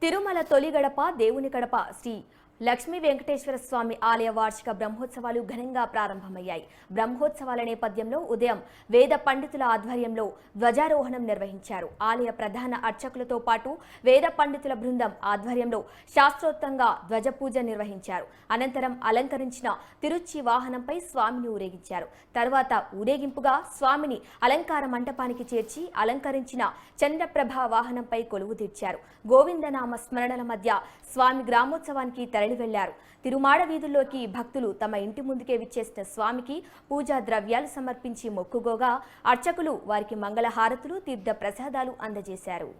తిరుమల తొలి గడప దేవుని గడప. శ్రీ లక్ష్మీ వెంకటేశ్వర స్వామి ఆలయ వార్షిక బ్రహ్మోత్సవాలు ఘనంగా ప్రారంభమయ్యాయి. బ్రహ్మోత్సవాల నేపథ్యంలో ఉదయం వేద పండితుల ఆధ్వర్యంలో ధ్వజారోహణం నిర్వహించారు. ఆలయ ప్రధాన అర్చకులతో పాటు వేద పండితుల బృందం ఆధ్వర్యంలో శాస్త్రోక్తంగా ధ్వజ పూజ నిర్వహించారు. అనంతరం అలంకరించిన తిరుచి వాహనంపై స్వామిని ఊరేగించారు. తర్వాత ఊరేగింపుగా స్వామిని అలంకార మంటపానికి చేర్చి అలంకరించిన చంద్రప్రభ వాహనంపై కొలువు తీర్చారు. గోవిందనామ స్మరణల మధ్య స్వామి గ్రామోత్సవానికి తెర బయలువెళ్ళారు తిరుమాడ వీధుల్లోకి భక్తులు తమ ఇంటి ముందుకే విచ్చేసిన స్వామికి పూజా ద్రవ్యాలు సమర్పించి మొక్కుగోగా అర్చకులు వారికి మంగళహారతులు తీర్థ ప్రసాదాలు అందజేశారు.